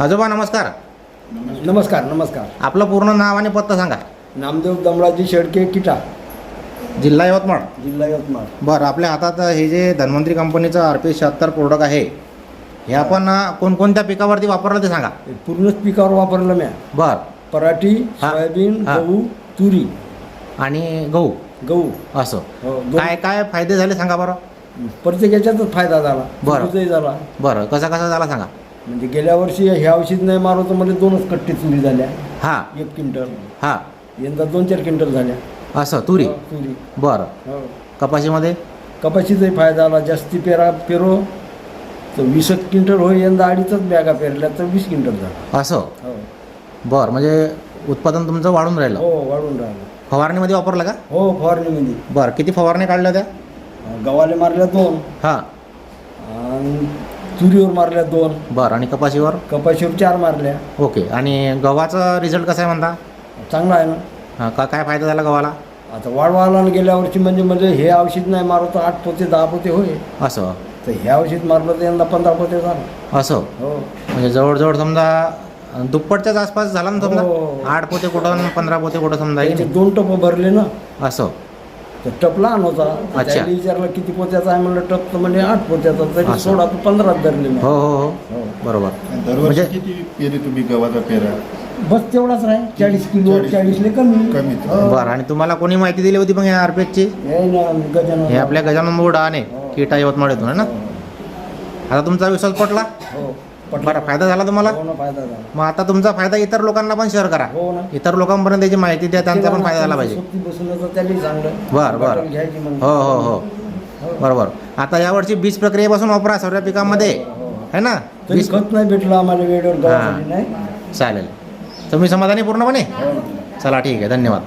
आजोबा नमस्कार. नमस्कार नमस्कार. आपलं पूर्ण नाव आणि पत्ता सांगा. नामदेव दमडाजी शेडके किटा. जिल्हा यवतमाळ. जिल्हा यवतमाळ. बरं आपल्या हातात हे जे धन्वंतरी कंपनीचं आर पी शहात्तर प्रोडक्ट आहे हे आपण कोणकोणत्या पिकावरती वापरलं ते सांगा. पूर्णच पिकावर वापरलं म्या. बरं. पराठी. सोयाबीन. गहू तुरी. आणि गहू. गहू. असं. हो. काय काय फायदे झाले सांगा बरं. प्रत्येक याच्यातच फायदा झाला. बरं. झाला. बरं कसा कसा झाला सांगा. म्हणजे गेल्या वर्षी हे औषध नाही मारलं तर मला दोनच कट्टे तुरी झाल्या. हां. एक क्विंटल. हां. यंदा दोन चार क्विंटल झाल्या. असं तुरी? हो, तुरी. बरं. हो. कपाशीमध्ये? कपाशीचाही फायदा झाला जास्ती पेरा पेरो. तर वीस क्विंटल होय यंदा अडीचच बॅगा पेरल्या तर वीस क्विंटल झाला. असं? हो. बरं म्हणजे उत्पादन तुमचं वाढून राहिलं. हो वाढून राहिलं. फवारणीमध्ये वापरलं का? हो फवारणीमध्ये. बरं किती फवारणी काढल्या त्या? गव्हाले मारल्या दोन. हां. आणि तुरीवर मारल्या दोन. बरं आणि कपाशीवर? कपाशीवर चार मारल्या. ओके आणि गव्हाचा रिझल्ट कसा आहे म्हणता? चांगला आहे ना. हां का काय फायदा झाला गव्हाला? आता वाढवायला गेल्या वर्षी म्हणजे म्हणजे हे औषध नाही मारलं तर आठ पोते दहा पोते होय. असं? तर हे औषध मारलं तर यंदा पंधरा पोते झालं. असं? हो. म्हणजे जवळजवळ समजा दुप्पटच्याच आसपास झाला ना हो. समजा आठ पोते कुठं आणि पंधरा पोते कुठं समजा त्याचे की दोन टप भरले ना? असं? तर टप लहान होता अच्छा. त्याला विचारलं किती पोत्याचा आहे म्हणलं टप तर म्हणजे आठ पोत्याचा तरी असं. सोळा तर पंधराच धरले मी हो हो हो हो. बरोबर दरवर्षी म्हणजे- किती पेरे तुम्ही गव्हाचा पेरा बस तेवढाच राहील चाळीस किलो चाळीस. चाळीसले कमी कमी. हो. बरं आणि तुम्हाला कोणी माहिती दिली होती मग या आरपीएचची हे ना गजानन हे आपल्या गजानन बोर्ड आहे हो. किटा यवतमाळ आहे ना आता तुमचा विश्वास पटला हो पटलं. बरं फायदा झाला तुम्हाला? हो ना फायदा झाला. मग आता तुमचा फायदा इतर लोकांना पण शेअर करा. हो ना. इतर लोकांपर्यंत त्याची माहिती द्या त्यांचा पण फायदा झाला पाहिजे. सोबती बसून तर त्यांनी चांगलं बरं, बरं. घ्यायची मग हो हो हो. बरोबर. आता यावर्षी बीज प्रक्रियेपासून वापरा सर्व पिकांमध्ये. है ना? तरी बीज खत नाही भेटलं आम्हाला वेळेवर नाही. चालेल. तुम्ही समाधानी पूर्णपणे? हो. ना चला ठीक आहे. धन्यवाद.